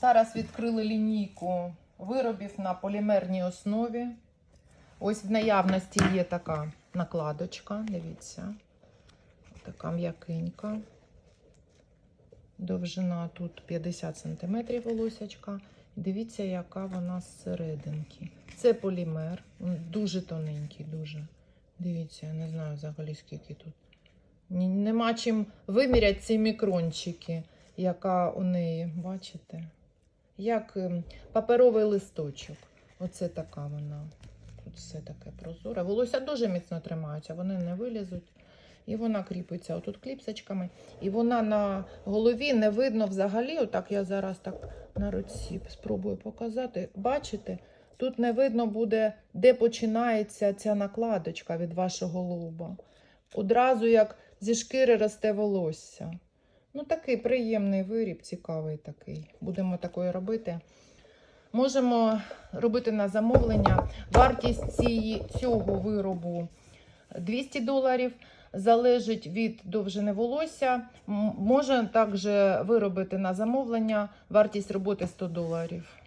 Зараз відкрили лінійку виробів на полімерній основі. Ось в наявності є така накладочка, дивіться. Така м'якенька. Довжина тут 50 см волосячка. Дивіться, яка вона зсерединки. Це полімер, дуже тоненький, дуже. Дивіться, я не знаю взагалі скільки тут. Нема чим виміряти ці мікрончики, яка у неї, бачите? Як ем, паперовий листочок. Оце така вона. Тут все таке прозоре. Волосся дуже міцно тримаються, вони не вилізуть. І вона кріпиться отут кліпсочками. І вона на голові не видно взагалі. Отак я зараз так на руці спробую показати. Бачите, тут не видно буде, де починається ця накладочка від вашого лоба. Одразу як зі шкіри росте волосся. Ну, такий приємний виріб, цікавий такий. Будемо такої робити. Можемо робити на замовлення. Вартість цієї, цього виробу 200 доларів. Залежить від довжини волосся. Може також виробити на замовлення. Вартість роботи 100 доларів.